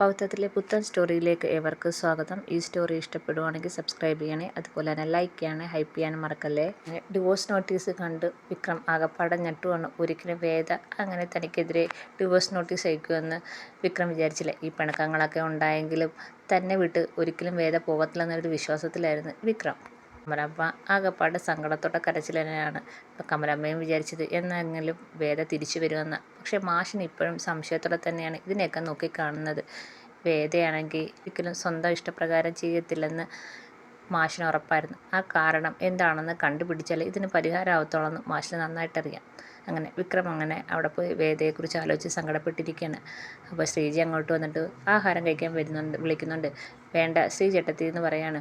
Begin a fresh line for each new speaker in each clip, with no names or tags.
പൗത്രത്തിലെ പുത്തൻ സ്റ്റോറിയിലേക്ക് ഏവർക്കും സ്വാഗതം. ഈ സ്റ്റോറി ഇഷ്ടപ്പെടുവാണെങ്കിൽ സബ്സ്ക്രൈബ് ചെയ്യണേ അതുപോലെ തന്നെ ലൈക്ക് ചെയ്യണേ ഹൈപ്പ് ചെയ്യാൻ മറക്കല്ലേ? ഡിവോഴ്സ് നോട്ടീസ് കണ്ട് വിക്രം ആകപ്പാടെ ഞെട്ടുവാണ് ഒരിക്കലും വേദ അങ്ങനെ തനിക്കെതിരെ ഡിവോഴ്സ് നോട്ടീസ് അയക്കുമെന്ന് വിക്രം വിചാരിച്ചില്ല. ഈ പിണക്കങ്ങളൊക്കെ ഉണ്ടായെങ്കിലും തന്നെ വിട്ട് ഒരിക്കലും വേദ പോകത്തില്ലെന്നൊരു വിശ്വാസത്തിലായിരുന്നു വിക്രം. കമലമ്മ ആകെപ്പാട് സങ്കടത്തോടെ കരച്ചിൽ തന്നെയാണ്. ഇപ്പം കമലമ്മയും വിചാരിച്ചത് എന്നെങ്കിലും വേദ തിരിച്ചു വരുമെന്ന്. പക്ഷെ മാഷിന് ഇപ്പോഴും സംശയത്തോടെ തന്നെയാണ് ഇതിനെയൊക്കെ നോക്കിക്കാണുന്നത് വേദയാണെങ്കിൽ ഒരിക്കലും സ്വന്തം ഇഷ്ടപ്രകാരം ചെയ്യത്തില്ലെന്ന് മാഷിന് ഉറപ്പായിരുന്നു. ആ കാരണം എന്താണെന്ന് കണ്ടുപിടിച്ചാൽ ഇതിന് പരിഹാരമാവത്തോളെന്ന് മാഷിന് നന്നായിട്ടറിയാം. അങ്ങനെ വിക്രം അങ്ങനെ അവിടെ പോയി വേദയെക്കുറിച്ച് ആലോചിച്ച് സങ്കടപ്പെട്ടിരിക്കുകയാണ്. അപ്പോൾ ശ്രീജി അങ്ങോട്ട് വന്നിട്ട് ആഹാരം കഴിക്കാൻ വരുന്നുണ്ട് വിളിക്കുന്നുണ്ട്. വേണ്ട ശ്രീ ചേട്ടത്തി എന്ന് പറയാണ്.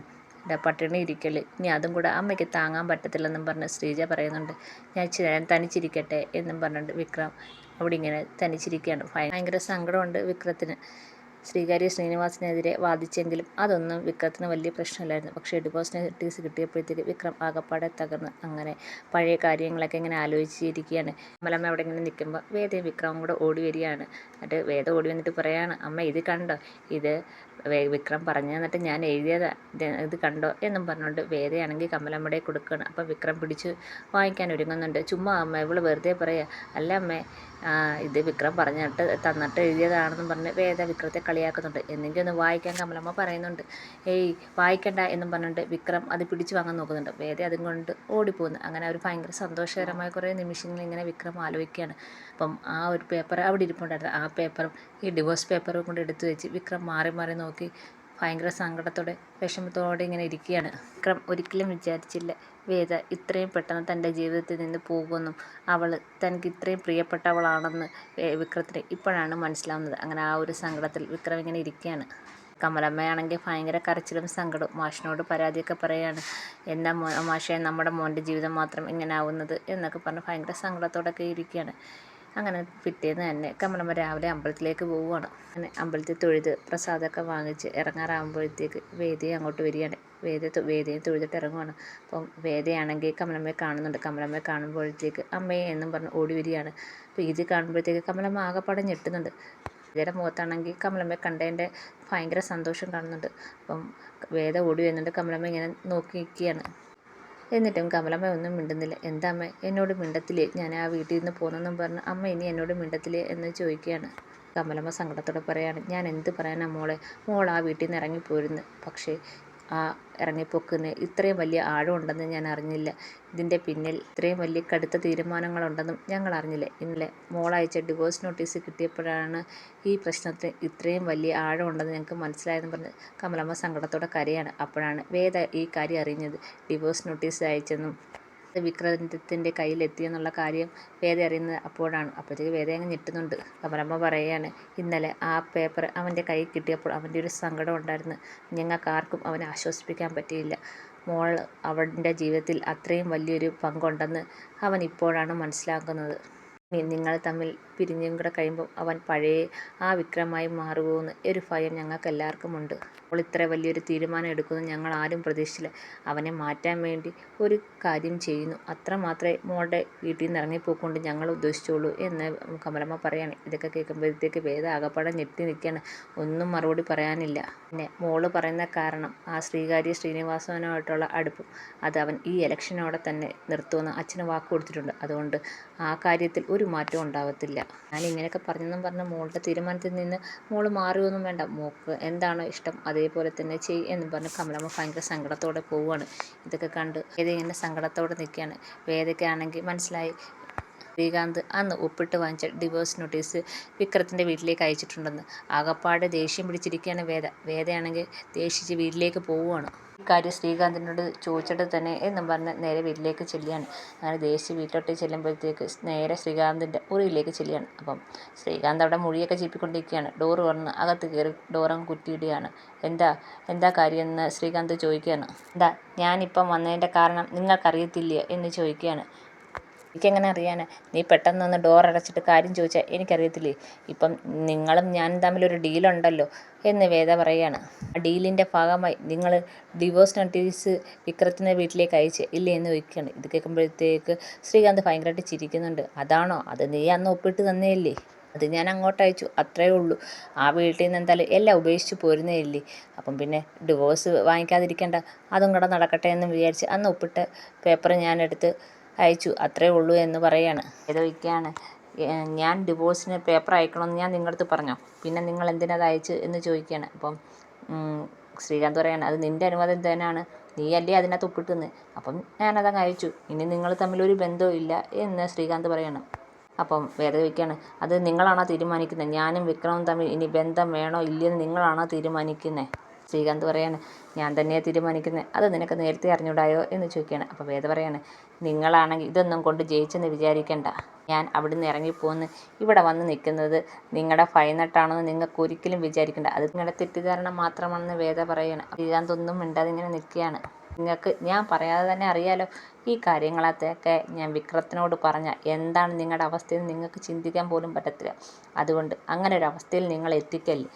പട്ടിണി ഇരിക്കൽ ഇനി അതും കൂടെ അമ്മയ്ക്ക് താങ്ങാൻ പറ്റത്തില്ലെന്നും പറഞ്ഞ് ശ്രീജ പറയുന്നുണ്ട്. ഞാൻ ഞാൻ തനിച്ചിരിക്കട്ടെ എന്നും പറഞ്ഞിട്ട് വിക്രം അവിടെ ഇങ്ങനെ തനിച്ചിരിക്കുകയാണ്. ഭയങ്കര സങ്കടമുണ്ട് വിക്രത്തിന്. ശ്രീകാര്യ ശ്രീനിവാസിനെതിരെ വാദിച്ചെങ്കിലും അതൊന്നും വിക്രത്തിന് വലിയ പ്രശ്നമില്ലായിരുന്നു. പക്ഷേ ഡിവോഴ്സ് നോട്ടീസ് കിട്ടിയപ്പോഴത്തേക്ക് വിക്രം ആകപ്പാടെ തകർന്ന് അങ്ങനെ പഴയ കാര്യങ്ങളൊക്കെ ഇങ്ങനെ ആലോചിച്ചിരിക്കുകയാണ്. അമലമ്മ അവിടെ ഇങ്ങനെ നിൽക്കുമ്പോൾ വേദയും വിക്രമും കൂടെ ഓടി വരികയാണ്. എന്നിട്ട് വേദ ഓടി വന്നിട്ട് പറയാണ് അമ്മ ഇത് കണ്ടോ? ഇത് വിക്രം പറഞ്ഞു തന്നിട്ട് ഞാൻ എഴുതിയത്. ഇത് കണ്ടോ? എന്നും പറഞ്ഞുകൊണ്ട് വേദയാണെങ്കിൽ കമലമ്മയുടെ കൊടുക്കുകയാണ്. അപ്പം വിക്രം പിടിച്ച് വാങ്ങിക്കാൻ ഒരുങ്ങുന്നുണ്ട്. ചുമ്മാ അമ്മ ഇവൾ വെറുതെ പറയുക അല്ല അമ്മേ ഇത് വിക്രം പറഞ്ഞിട്ട് തന്നിട്ട് എഴുതിയതാണെന്നും പറഞ്ഞ് വേദ വിക്രത്തെ കളിയാക്കുന്നുണ്ട്. എന്തെങ്കിലും ഒന്ന് വായിക്കാൻ കമലമ്മ പറയുന്നുണ്ട്. ഏയ് വായിക്കണ്ട എന്നും പറഞ്ഞിട്ട് വിക്രം അത് പിടിച്ചു വാങ്ങാൻ നോക്കുന്നുണ്ട്. വേദ അതും കൊണ്ട് ഓടിപ്പോകുന്നു. അങ്ങനെ അവർ ഭയങ്കര സന്തോഷകരമായ കുറേ നിമിഷങ്ങൾ ഇങ്ങനെ വിക്രം ആലോചിക്കുകയാണ്. അപ്പം ആ ഒരു പേപ്പർ അവിടെ ഇരിപ്പുണ്ടായിരുന്നു. ആ പേപ്പറും ഈ ഡിവോഴ്സ് പേപ്പറും കൊണ്ട് എടുത്തു വെച്ച് വിക്രം മാറി മാറി നോക്കി ഭയങ്കര സങ്കടത്തോടെ വിഷമത്തോടെ ഇങ്ങനെ ഇരിക്കുകയാണ്. വിക്രം ഒരിക്കലും വിചാരിച്ചില്ല വേദ ഇത്രയും പെട്ടെന്ന് തന്റെ ജീവിതത്തിൽ നിന്ന് പോകുമെന്നും അവൾ തനിക്ക് ഇത്രയും പ്രിയപ്പെട്ടവളാണെന്ന് വിക്രത്തിന് ഇപ്പോഴാണ് മനസ്സിലാവുന്നത്. അങ്ങനെ ആ ഒരു സങ്കടത്തിൽ വിക്രം ഇങ്ങനെ ഇരിക്കുകയാണ്. കമലമ്മയാണെങ്കിൽ ഭയങ്കര കരച്ചിലും സങ്കടവും മാഷിനോട് പരാതിയൊക്കെ പറയുകയാണ് എന്താ മോ മാഷേ നമ്മുടെ മോന്റെ ജീവിതം മാത്രം ഇങ്ങനെ ആവുന്നത് എന്നൊക്കെ പറഞ്ഞ് ഭയങ്കര സങ്കടത്തോടൊക്കെ ഇരിക്കുകയാണ്. അങ്ങനെ പിറ്റേന്ന് തന്നെ കമലമ്മ രാവിലെ അമ്പലത്തിലേക്ക് പോവുകയാണ് അങ്ങനെ അമ്പലത്തിൽ തൊഴുത് പ്രസാദമൊക്കെ വാങ്ങിച്ച് ഇറങ്ങാറാകുമ്പോഴത്തേക്ക് വേദി അങ്ങോട്ട് വരികയാണ്. വേദ വേദിയെ തൊഴുതിട്ട് ഇറങ്ങുവാണ്. അപ്പം വേദയാണെങ്കിൽ കമലമ്മയെ കാണുന്നുണ്ട്. കമലമ്മയെ കാണുമ്പോഴത്തേക്ക് അമ്മയെ എന്നും പറഞ്ഞ് ഓടി വരികയാണ്. അപ്പോൾ ഇത് കാണുമ്പോഴത്തേക്ക് കമലമ്മ ആകെപ്പാടെ ഞെട്ടുന്നുണ്ട്. വേദയുടെ മുഖത്താണെങ്കിൽ കമ്മളമ്മയെ കണ്ടതിന്റെ ഭയങ്കര സന്തോഷം കാണുന്നുണ്ട്. അപ്പം വേദ ഓടി വരുന്നുണ്ട്. കമലമ്മ ഇങ്ങനെ നോക്കി നിൽക്കുകയാണ് എന്നിട്ടും കമലമ്മ ഒന്നും മിണ്ടുന്നില്ല. എന്താമ്മ എന്നോട് മിണ്ടത്തില്ലേ? ഞാൻ ആ വീട്ടിൽ നിന്ന് പോന്നെന്നും പറഞ്ഞ് അമ്മ ഇനി എന്നോട് മിണ്ടത്തില്ലേ? എന്ന് ചോദിക്കുകയാണ്. കമലമ്മ സങ്കടത്തോടെ പറയാണ്. ഞാൻ എന്ത് പറയാനാ മോളെ? മോൾ ആ വീട്ടിൽ നിന്ന് ഇറങ്ങിപ്പോയിരുന്നു. പക്ഷേ ആ ഇറങ്ങിപ്പോക്കിന് ഇത്രയും വലിയ ആഴമുണ്ടെന്ന് ഞാൻ അറിഞ്ഞില്ല. ഇതിന്റെ പിന്നിൽ ഇത്രയും വലിയ കടുത്ത തീരുമാനങ്ങളുണ്ടെന്നും ഞങ്ങൾ അറിഞ്ഞില്ല. ഇന്നലെ മോളയച്ച ഡിവോഴ്സ് നോട്ടീസ് കിട്ടിയപ്പോഴാണ് ഈ പ്രശ്നത്തിന് ഇത്രയും വലിയ ആഴമുണ്ടെന്ന് ഞങ്ങൾക്ക് മനസ്സിലായെന്ന് പറഞ്ഞ് കമലമ്മ സങ്കടത്തോടെ കരയാണ്. അപ്പോഴാണ് വേദ ഈ കാര്യം അറിഞ്ഞത്. ഡിവോഴ്സ് നോട്ടീസ് അയച്ചെന്നും വിക്രത്തിന്റെ കയ്യിലെത്തിയെന്നുള്ള കാര്യം വേദ അറിയുന്നത് അപ്പോഴാണ്. അപ്പോഴത്തേക്ക് വേദ അങ്ങ് ഞെട്ടുന്നുണ്ട്. കമലമ്മ പറയുകയാണ് ഇന്നലെ ആ പേപ്പർ അവന്റെ കയ്യിൽ കിട്ടിയപ്പോൾ അവന്റെ ഒരു സങ്കടം ഉണ്ടായിരുന്നു. ഞങ്ങൾക്ക് ആർക്കും അവനെ ആശ്വസിപ്പിക്കാൻ പറ്റിയില്ല. മോൾ അവന്റെ ജീവിതത്തിൽ അത്രയും വലിയൊരു പങ്കുണ്ടെന്ന് അവൻ ഇപ്പോഴാണ് മനസ്സിലാക്കുന്നത്. നിങ്ങൾ തമ്മിൽ പിരിഞ്ഞും കൂടെ കഴിയുമ്പോൾ അവൻ പഴയ ആ വിക്രമായി മാറുമോയെന്ന് ഒരു ഭയം ഉണ്ട് അപ്പോൾ ഇത്ര വലിയൊരു തീരുമാനം എടുക്കുമെന്ന് ഞങ്ങൾ ആരും പ്രതീക്ഷിച്ചില്ല. അവനെ മാറ്റാൻ വേണ്ടി ഒരു കാര്യം ചെയ്യുന്നു. അത്ര മാത്രമേ മോളുടെ വീട്ടിൽ നിന്ന് ഇറങ്ങിപ്പോക്കൊണ്ട് ഞങ്ങൾ ഉദ്ദേശിച്ചുള്ളൂ എന്ന് കമലമ്മ പറയാണ്. ഇതൊക്കെ കേൾക്കുമ്പോഴത്തേക്ക് വേദ ആകപ്പാടെ ഞെട്ടി നിൽക്കുകയാണ്. ഒന്നും മറുപടി പറയാനില്ല. പിന്നെ മോൾ പറയുന്ന കാരണം ആ ശ്രീകാര്യ ശ്രീനിവാസവനുമായിട്ടുള്ള അടുപ്പ് അത് അവൻ ഈ ഇലക്ഷനോടെ തന്നെ നിർത്തുമെന്ന് അച്ഛന് വാക്ക് കൊടുത്തിട്ടുണ്ട്. അതുകൊണ്ട് ആ കാര്യത്തിൽ ഒരു മാറ്റവും ഉണ്ടാവത്തില്ല. ഞാൻ ഇങ്ങനെയൊക്കെ പറഞ്ഞെന്നും പറഞ്ഞ മോളുടെ തീരുമാനത്തിൽ നിന്ന് മോൾ മാറുകയൊന്നും വേണ്ട. മോക്ക് എന്താണോ ഇഷ്ടം? അതേപോലെ തന്നെ ചെയ് എന്നും പറഞ്ഞ് കമലമ്മ ഭയങ്കര സങ്കടത്തോടെ പോവുകയാണ് ഇതൊക്കെ കണ്ട് വേദ ഇങ്ങനെ സങ്കടത്തോടെ നിൽക്കുകയാണ് വേദയ്ക്കാണെങ്കിൽ മനസ്സിലായി. ശ്രീകാന്ത് അന്ന് ഒപ്പിട്ട് വാങ്ങിച്ച ഡിവോഴ്സ് നോട്ടീസ് വിക്രത്തിന്റെ വീട്ടിലേക്ക് അയച്ചിട്ടുണ്ടെന്ന്. ആകപ്പാടെ ദേഷ്യം പിടിച്ചിരിക്കുകയാണ് വേദ. വേദയാണെങ്കിൽ ദേഷിച്ച് വീട്ടിലേക്ക് പോവുകയാണ് ഇക്കാര്യം ശ്രീകാന്തിനോട് ചോദിച്ചിട്ട് തന്നെ എന്നും പറഞ്ഞ് നേരെ വീട്ടിലേക്ക് ചെല്ലുകയാണ്. അങ്ങനെ ദേശി വീട്ടിലോട്ട് ചെല്ലുമ്പോഴത്തേക്ക് നേരെ ശ്രീകാന്തിന്റെ മുറിയിലേക്ക് ചെല്ലുകയാണ്. അപ്പം ശ്രീകാന്ത് അവിടെ മുഴിയൊക്കെ ചീപ്പിക്കൊണ്ടിരിക്കുകയാണ്. ഡോറ് തുറന്ന് അകത്ത് കയറി ഡോറങ്ങ് കുറ്റിയിടുകയാണ്. എന്താ എന്താ കാര്യം എന്ന് ശ്രീകാന്ത് ചോദിക്കുകയാണ്. എന്താ ഞാനിപ്പം വന്നതിന്റെ കാരണം നിങ്ങൾക്കറിയത്തില്ല എന്ന് ചോദിക്കുകയാണ്. എനിക്കെങ്ങനെ അറിയാനാ? നീ പെട്ടെന്നൊന്ന് ഡോർ അടച്ചിട്ട് കാര്യം ചോദിച്ചാൽ എനിക്കറിയത്തില്ലേ? ഇപ്പം നിങ്ങളും ഞാനും തമ്മിലൊരു ഡീലുണ്ടല്ലോ എന്ന് വേദ പറയുകയാണ് ആ ഡീലിന്റെ ഭാഗമായി നിങ്ങൾ ഡിവോഴ്സ് നോട്ടീസ് വിക്രത്തിന്റെ വീട്ടിലേക്ക് അയച്ച് ഇല്ലേ എന്ന് ചോദിക്കുകയാണ്. ഇത് കേൾക്കുമ്പോഴത്തേക്ക് ശ്രീകാന്ത് ഭയങ്കരമായിട്ട് ചിരിക്കുന്നുണ്ട്. അതാണോ? അത് നീ അന്ന് ഒപ്പിട്ട് തന്നെയല്ലേ അത് ഞാൻ അങ്ങോട്ട് അയച്ചു. അത്രേ ഉള്ളൂ. ആ വീട്ടിൽ നിന്ന് എന്തായാലും എല്ലാം ഉപേക്ഷിച്ച് പോരുന്നേ ഇല്ലേ? അപ്പം പിന്നെ ഡിവോഴ്സ് വാങ്ങിക്കാതിരിക്കേണ്ട. അതും കൂടെ നടക്കട്ടെ എന്ന് വിചാരിച്ച് അന്ന് ഒപ്പിട്ട പേപ്പർ ഞാൻ എടുത്ത് അയച്ചു. അത്രേ ഉള്ളൂ എന്ന് പറയാണ്. ഏതൊക്കെയാണ് ഞാൻ ഡിവോഴ്സിന് പേപ്പർ അയക്കണമെന്ന് ഞാൻ നിങ്ങളുടെ അടുത്ത് പറഞ്ഞോ? പിന്നെ നിങ്ങൾ എന്തിനത് അയച്ചു എന്ന് ചോദിക്കുകയാണ്. അപ്പം ശ്രീകാന്ത് പറയാണ് അത് നിന്റെ അനുവാദം തന്നെയാണ്. നീ അല്ലേ അതിനകത്ത് ഒപ്പിട്ടുന്നത് അപ്പം ഞാനതങ്ങ് അയച്ചു. ഇനി നിങ്ങൾ തമ്മിലൊരു ബന്ധവും ഇല്ല എന്ന് ശ്രീകാന്ത് പറയണം. അപ്പം വേദ ചോദിക്കുകയാണ് അത് നിങ്ങളാണോ തീരുമാനിക്കുന്നത്? ഞാനും വിക്രമും തമ്മിൽ ഇനി ബന്ധം വേണോ? ഇല്ലയെന്ന് നിങ്ങളാണോ തീരുമാനിക്കുന്നത്? ശ്രീകാന്ത് പറയാണ് ഞാൻ തന്നെയാണ് തീരുമാനിക്കുന്നത് അത് നിനക്ക് നേരത്തെ അറിഞ്ഞൂടായോ? എന്ന് ചോദിക്കുകയാണ്. അപ്പോൾ വേദ പറയാണ് നിങ്ങളാണെങ്കിൽ ഇതൊന്നും കൊണ്ട് ജയിച്ചെന്ന് വിചാരിക്കേണ്ട. ഞാൻ അവിടെ അവിടുന്ന് ഇറങ്ങിപ്പോന്ന് ഇവിടെ വന്ന് നിൽക്കുന്നത് നിങ്ങളുടെ ഫൈനട്ടാണെന്ന് നിങ്ങൾക്ക് ഒരിക്കലും വിചാരിക്കേണ്ട. അത് നിങ്ങളുടെ തെറ്റിദ്ധാരണ മാത്രമാണെന്ന് വേദ പറയാണ്. ശ്രീകാന്ത് ഒന്നും മിണ്ടാതെ ഇങ്ങനെ നിൽക്കുകയാണ്. നിങ്ങൾക്ക് ഞാൻ പറയാതെ തന്നെ അറിയാലോ ഈ കാര്യങ്ങളത്തെയൊക്കെ ഞാൻ വിക്രത്തിനോട് പറഞ്ഞ എന്താണ് നിങ്ങളുടെ അവസ്ഥയെന്ന് നിങ്ങൾക്ക് ചിന്തിക്കാൻ പോലും പറ്റത്തില്ല. അതുകൊണ്ട് അങ്ങനെ ഒരു അവസ്ഥയിൽ നിങ്ങൾ എത്തിക്കല്ലേ.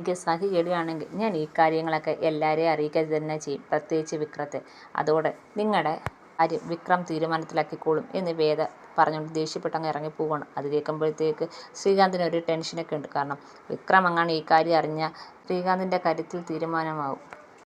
എനിക്ക് സഹി കെടുകയാണെങ്കിൽ ഞാൻ ഈ കാര്യങ്ങളൊക്കെ എല്ലാവരെയും അറിയിക്കുക തന്നെ ചെയ്യും. പ്രത്യേകിച്ച് വിക്രത്തെ. അതോടെ നിങ്ങളുടെ കാര്യം വിക്രം തീരുമാനത്തിലാക്കിക്കോളും എന്ന് വേദ പറഞ്ഞുകൊണ്ട് ദേഷ്യപ്പെട്ടങ്ങ് ഇറങ്ങിപ്പോവാണ് അത് കേൾക്കുമ്പോഴത്തേക്ക് ശ്രീകാന്തിന് ഒരു ടെൻഷനൊക്കെ ഉണ്ട്. കാരണം വിക്രം അങ്ങാണ് ഈ കാര്യം അറിഞ്ഞാൽ ശ്രീകാന്തിന്റെ കാര്യത്തിൽ തീരുമാനമാവും.